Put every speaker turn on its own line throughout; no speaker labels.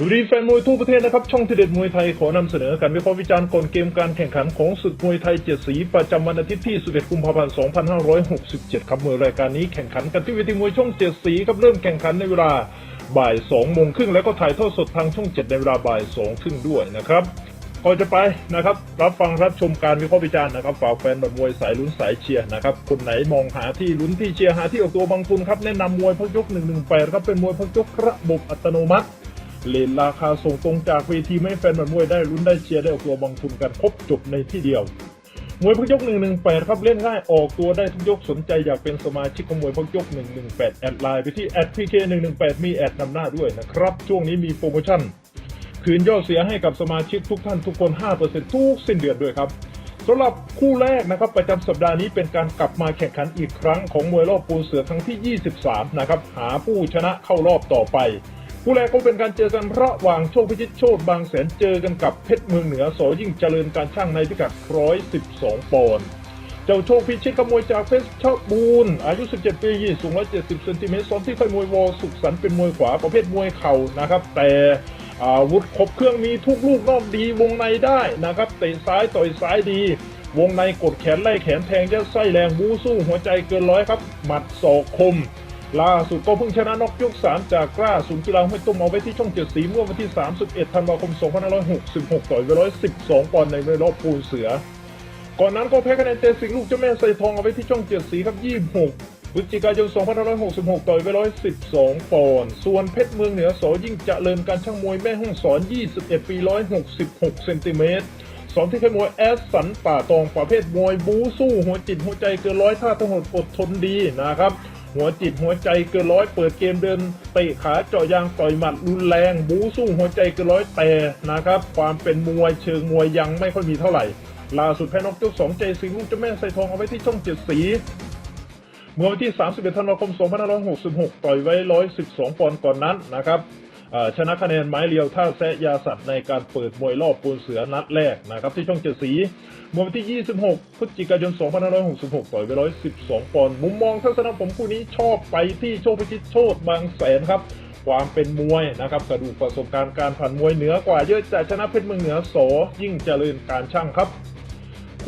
สวัสดีแฟนมวยทั่วประเทศนะครับ ช่องทีเด็ดมวยไทยขอนำเสนอการวิเคราะห์วิจารณ์ก่อนเกมการแข่งขันของศึกมวยไทยเจ็ดสีประจำวันอาทิตย์ที่ 11 กุมภาพันธ์ 2567 ครับเมวยรายการนี้แข่งขันกันที่เวทีมวยช่องเจ็ดสีครับเริ่มแข่งขันในเวลาบ่าย2โมงครึ่งแล้วก็ถ่ายทอดสดทางช่อง 7 ในเวลาบ่าย2ครึ่งด้วยนะครับก่อนจะไปนะครับ รับฟังรับชมการวิเคราะห์วิจารณ์นะครับฝากแฟนแบบมวยสายลุ้นสายเชียร์นะครับคนไหนมองหาที่ลุ้นที่เชียร์หาที่ออกตัวบางทุนครับแนะนำมวยพกยก118ครับเป็นมวยพกยกระบบอัตโนมัติ เลนราคาส่งตรงจากเวทีไม่แฟนมันมวยได้ลุ้นได้เชียร์ได้ออกตัวบางทุนกันครบจบในที่เดียวมวยพักยก 118 ครับเล่นง่ายออกตัวได้ทุกยกสนใจอยากเป็นสมาชิกของมวยพักยก 118 แอดไลน์ไปที่แอดพีเค118 มีแอดนำหน้าด้วยนะครับ ช่วงนี้มีโปรโมชั่น คืนยอดเสียให้กับสมาชิกทุกท่านทุกคน 5%ทุกสิ้นเดือนด้วยครับสำหรับคู่แรกนะครับประจำสัปดาห์นี้เป็นการกลับมาแข่งขันอีกครั้งของมวยรอบปูนเสือครั้งที่ 23 นะครับหาผู้ชนะเข้ารอบต่อไป คู่แรกก็เป็นการเจอกันระหว่างโชคพิชิตโชตบางแสนเจอกันกับเพชรเมืองเหนือสอยิ่งเจริญการช่างในพิกัด 112 ปอนด์เจ้าโชคพิชิตขโมยจากเพชรชบูรณ์อายุ 17 ปีสูง 170 เซนติเมตรซ้อมที่ค่ายมวยวอสุขสันเป็นมวยขวาประเภทมวยเข่านะครับ แต่อาวุธครบเครื่องมีทุกลูกนอกดีวงในได้นะครับเตะซ้ายต่อยซ้ายดี วงในกดแขนไล่แขนแทงยัดไส้แรงบูสู้หัวใจเกินร้อยครับ หมัดศอกคม ล่าสุดก็เพิ่งชนะน็อกยก3จากกล้าศูนย์กีฬาห้วยตุ้มเอาไว้ที่ช่องเจ็ดสีเมื่อวันที่ 31 ธันวาคม 2566 ต่อยไป112 ปอนด์ในรอบปูนเสือ ก่อนนั้นก็แพ้คะแนนเจสิงลูกเจ้าแม่ไซทองเอาไว้ที่ช่องเจ็ดสีครับ 26พฤศจิกายน 2566 ต่อยไป112 ปอนด์ ส่วนเพชรเมืองเหนือสอยิ่งจเจริญการช่างมวยแม่ห้องสอน 21 ปี 166 เซนติเมตรสอนที่ค่ายมวยแอสสันป่าตองประเภทมวยบู๊สู้หัวจิตหัวใจเกินร้อยท่าทั้งหมดอดทนดีนะครับ หัวจิตหัวใจเกินร้อยเปิดเกมเดินเตะขาเจาะยางต่อยหมัดรุนแรง บูสู้หัวใจเกินร้อยแต่นะครับ ความเป็นมวยเชิงมวยยังไม่ค่อยมีเท่าไหร่ ล่าสุดแพ้นกเจ้าสองใจสิงห์ลูกเจ้าแม่ใส่ทองเอาไว้ที่ช่องเจ็ดสีเมื่อวันที่ 31 ธันวาคม 2566 ต่อยไว้ 112 ปอนด์ก่อนนั้นนะครับ ชนะคะแนนไม้เรียวท่าแซะยาสัตว์ในการเปิดมวยรอบปูนเสือนัดแรกนะครับที่ช่องเจ็ดสีเมื่อวันที่ 26 พฤศจิกายน 2566 ต่อยไป 112 ปอนด์มุมมองทัศนะผมคู่นี้ชอบไปที่โชคพิชิตโชตบางแสนครับ ความเป็นมวยนะครับกระดูกประสบการณ์การผ่านมวยเหนือกว่าเยอะจะชนะเพชรเมืองเหนือโสยิ่งเจริญการช่างครับ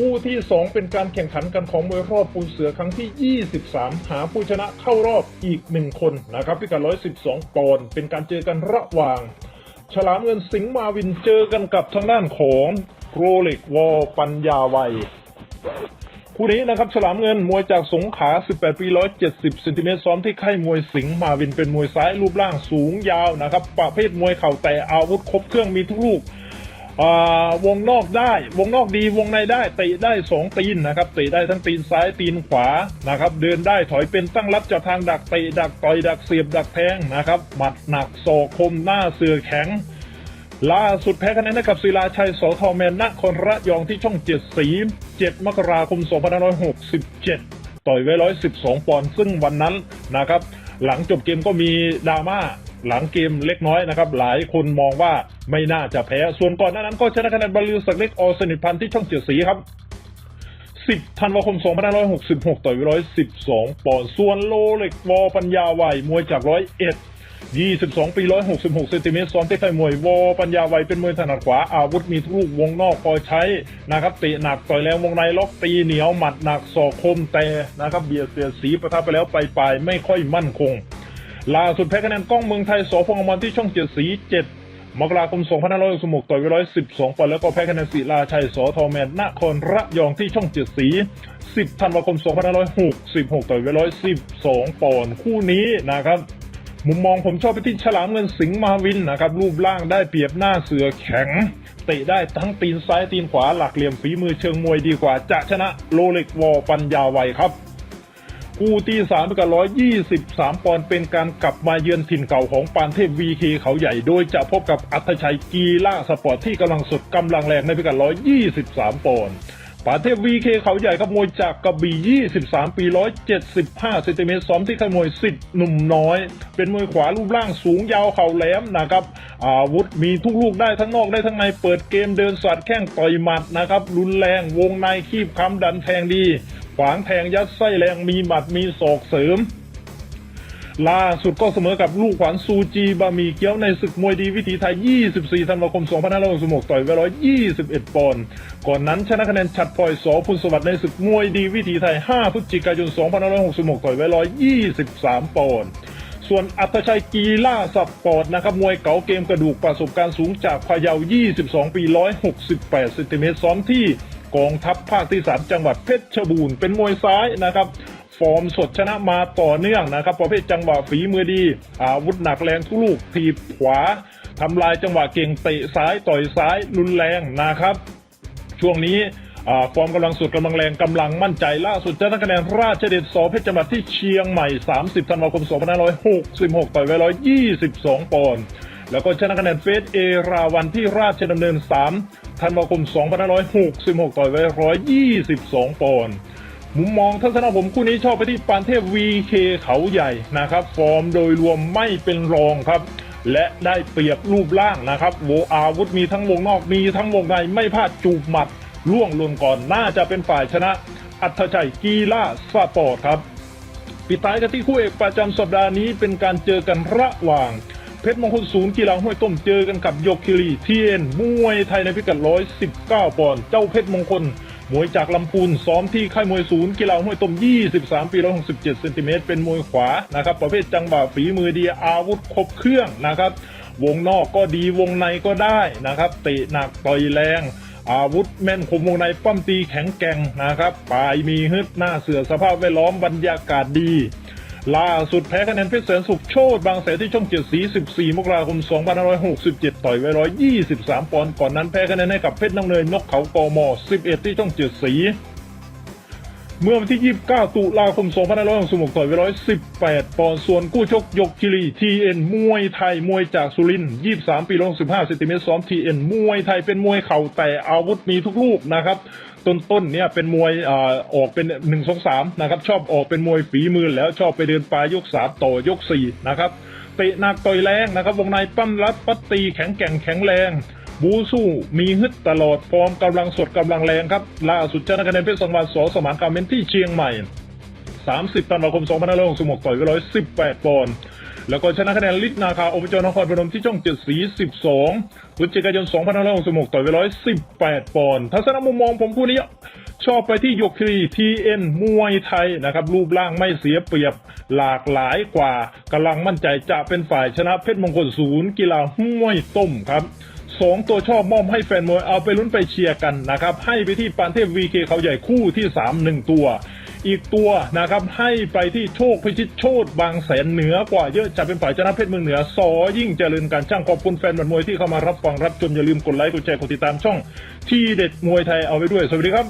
คู่ที่ 2 เป็นการแข่งขันกันของมวยรอบปูเสือครั้งที่ 23 หาผู้ชนะเข้ารอบอีก 1 คนนะครับพิกัด 112 ปอนด์เป็นการเจอกันระหว่าง ฉลามเงินสิงห์มาวินเจอกันกับทางด้านของโรเล็กวอลปัญญาวัยคู่นี้นะครับฉลามเงินมวยจากสงขา 18 ปี 170 เซนติเมตรซ้อมที่ค่ายมวยสิงห์มาวินเป็นมวยซ้ายรูปร่างสูงยาวนะครับประเภทมวยเข่าแต่อาวุธครบเครื่องมีทุกลูก วงนอกได้ วงนอกดีวงในได้เตะได้สองตีนนะครับเตะได้ทั้งตีนซ้ายตีนขวานะครับเดินได้ถอยเป็นตั้งรับจากทางดักเตะดักต่อยดักเสียบดักแทงนะครับหมัดหนักศกคมหน้าเสือแข็งล่าสุดแพ้คะแนนให้กับศิลาชัยสทอแมนนครระยองที่ช่องเจ็ดสี7มกราคม2567ต่อยไว้112ปอนด์ซึ่งวันนั้นนะครับ หลังจบเกมก็มีดราม่า หลังเกมเล็กน้อยนะครับ หลายคนมองว่าไม่น่าจะแพ้ ส่วนก่อนหน้านั้นก็ชนะคะแนนบอลลูสักเล็กอสนิทพันธ์ที่ช่องเจ็ดสีครับ 10ธันวาคม2566 ต่อย112 ปอนด์ ส่วนโลเล็กวอปัญญาวัยมวยจากร้อยเอ็ด22 ปี 166เซนติเมตรซ้อมที่ค่ายมวย วอปัญญาไวเป็นมวยถนัดขวา อาวุธมีทุกลูกวงนอกพอใช้นะครับเตะหนักต่อยแรงวงในล็อกตีเหนียวหมัดหนักศอกคมแต่นะครับเบียดเสียดสีประทับไปแล้วไปลายไม่ค่อยมั่นคง ล่าสุดแพ้คะแนนกล้องเมืองไทยสพงอมันที่ช่องเจ็ดสี7มกราคม2566ต่อยไป112ปอนด์แล้วก็แพ้คะแนนศิลาชัยสอทอแมนนครระยองที่ช่องเจ็ดสี10ธันวาคม2566ต่อยไป112ปอนด์คู่นี้นะครับ มุมมองผมชอบไปที่ฉลามเงินสิงห์มาวินนะครับ รูปร่างได้เปรียบหน้าเสือแข็ง เตะได้ทั้งตีนซ้ายตีนขวาหลักเหลี่ยมฝีมือเชิงมวยดีกว่าจะชนะโรเล็กวอปัญญาไวครับ คู่ที่สามเป็นกันร้อยยี่สิบสามปอนด์เป็นการกลับมาเยือนถิ่นเก่าของปานเทพวีเคเขาใหญ่ โดยจะพบกับอัธชัยกีล่าสปอร์ตที่กำลังสดกำลังแรงในพิกัดร้อยยี่สิบสามปอนด์ปานเทพวีเคเขาใหญ่ครับมยจากกระบี่23 ปี 175เซนติเมตรซ้อมที่ค่ายมยสิทธิ์หนุ่มน้อย เป็นมวยขวารูปร่างสูงยาวเข่าแหลมนะครับ อาวุธมีทุกลูกได้ทั้งนอกได้ทั้งใน เปิดเกมเดินสอดแข้งต่อยหมัดนะครับ รุนแรงวงในคีบคำดันแทงดี วางแทงยัดไส้แรงมีหมัดมีศอกเสริม ล่าสุดก็เสมอกับลูกขวัญซูจีบะหมี่เกี๊ยวในศึกมวยดีวิถีไทย 24 ธันวาคม 2566ต่อยไว้121 ปอนด์ก่อนนั้นชนะคะแนนฉัดพลอยสอพุนสวัสดิ์ในศึกมวยดีวิถีไทย 5 พฤศจิกายน 2566ต่อยไว้123 ปอนด์ส่วนอัตชัยกีล่าสปอร์ตนะครับมวยเก๋าเกมกระดูกประสบการณ์สูงจากพะเยา 22 ปี 168 เซนติเมตรซ้อมที่ กองทัพภาคที่3จังหวัดเพชรบูรณ์เป็นมวยซ้ายนะครับฟอร์มสดชนะมาต่อเนื่องนะครับ ประเภทจังหวะฝีมือดีอาวุธหนักแรงทุลูกถีบขวาทำลายจังหวะเก่งเตะซ้ายต่อยซ้ายรุนแรงนะครับ ช่วงนี้ฟอร์มกำลังสุดกำลังแรงกำลังมั่นใจล่าสุดชนะคะแนนราชเดชสอเพชรจังหวัดที่เชียงใหม่ 30 ธันวาคม 2566 ต่อยไว้122 ปอนด์ แล้วก็ชนะคะแนนเฟสเอราวันที่ราชดำเนิน 3 ธันวาคม 2566 ต่อยไว้ 122 ปอนด์มุมมองทัศนะผมคู่นี้ชอบไปที่ปานเทพ VK เขาใหญ่นะครับ ฟอร์มโดยรวมไม่เป็นรองครับ และได้เปรียบรูปร่างนะครับโวอาวุธมีทั้งวงนอกมีทั้งวงในไม่พลาดจูบหมัดล่วงลนก่อนน่าจะเป็นฝ่ายชนะ อัธชัยกีฬาสปอร์ตครับ ปิดท้ายกันที่คู่เอกประจำสัปดาห์นี้เป็นการเจอกันระหว่าง เพชรมงคลศูนย์กีฬาห้วยต้มเจอกันกับโยกคิรีเทีเอ็นมวยไทยในพิกัด 119 ปอนด์เจ้าเพชรมงคลมวยจากลำพูนซ้อมที่ค่ายมวยศูนย์กีฬาห้วยต้ม 23 ปี 167 เซนติเมตร เป็นมวยขวานะครับ ประเภทจังหวะฝีมือดีอาวุธครบเครื่องนะครับ วงนอกก็ดีวงในก็ได้นะครับเตะหนักต่อยแรง อาวุธแม่นคมวงในป้อมตีแข็งแกร่งนะครับปลายมีฮึดหน้าเสือสภาพแวดล้อมบรรยากาศดี ล่าสุดแพ้คะแนนเพชรแสนสุขโชดบางแสนที่ช่องเจ็ดสี 14 มกราคม 2567 ต่อยไว้123 ปอนด์ก่อนนั้นแพ้คะแนนให้กับเพชรน้องเนยนกเขากม 11 ที่ช่องเจ็ดสี เมื่อวันที่ 29 ตุลาคม 2566ต่อยไว้118 ปอนด์ส่วนกู้ชกยกคิรีทีเอ็นมวยไทย มวยจากสุรินทร์23 ปี115เซนติเมตรซ้อมทีเอ็นมวยไทยเป็นมวยเข่าแต่อาวุธมีทุกลูกนะครับ ต้นๆเนี่ยเป็นมวยอออกเป็น 1 2 3 นะครับ ชอบออกเป็นมวยฝีมือแล้วชอบไปเดินปลายยก 3 ต่อยก 4 นะครับเตะหนักต่อยแรงนะครับ วงในปั้มรัดปัดตีแข็งแกร่งแข็งแรง บูสู้มีฮึดตลอดฟอร์มกำลังสดกำลังแรงครับล่าสุดชนะคะแนนเพชรสังวานสอสมานการเมนที่เชียงใหม่ 30ธันวาคม2566ต่อยไว้118ปอนด์แล้วก็ชนะคะแนนลิศนาคาอบจนครพนมที่ช่อง7สี12พฤศจิกายน2566ต่อยไว้118ปอนด์ทัศนมุมมองผมคู่นี้ ชอบไปที่ยกครีทีเอ็นมวยไทยนะครับ รูปร่างไม่เสียเปรียบหลากหลายกว่ากำลังมั่นใจจะเป็นฝ่ายชนะเพชรมงคลศูนย์กีฬาห้วยต้มครับ สองตัวชอบมอบให้แฟนมวยเอาไปลุ้นไปเชียร์กันนะครับ ให้ไปที่ปานเทพวีเคเขาใหญ่คู่ที่สามหนึ่งตัว อีกตัวนะครับให้ไปที่โชคพิชิตโชตบางแสนเหนือกว่าเยอะจะเป็นฝ่ายชนะเพชรเมืองเหนือซอยิ่งเจริญการช่างขอบคุณแฟนบันมวยที่เข้ามารับฟังรับชมอย่าลืมกดไลค์กดแชร์กดติดตามช่อง ที่เด็ดมวยไทยเอาไว้ด้วยสวัสดีครับ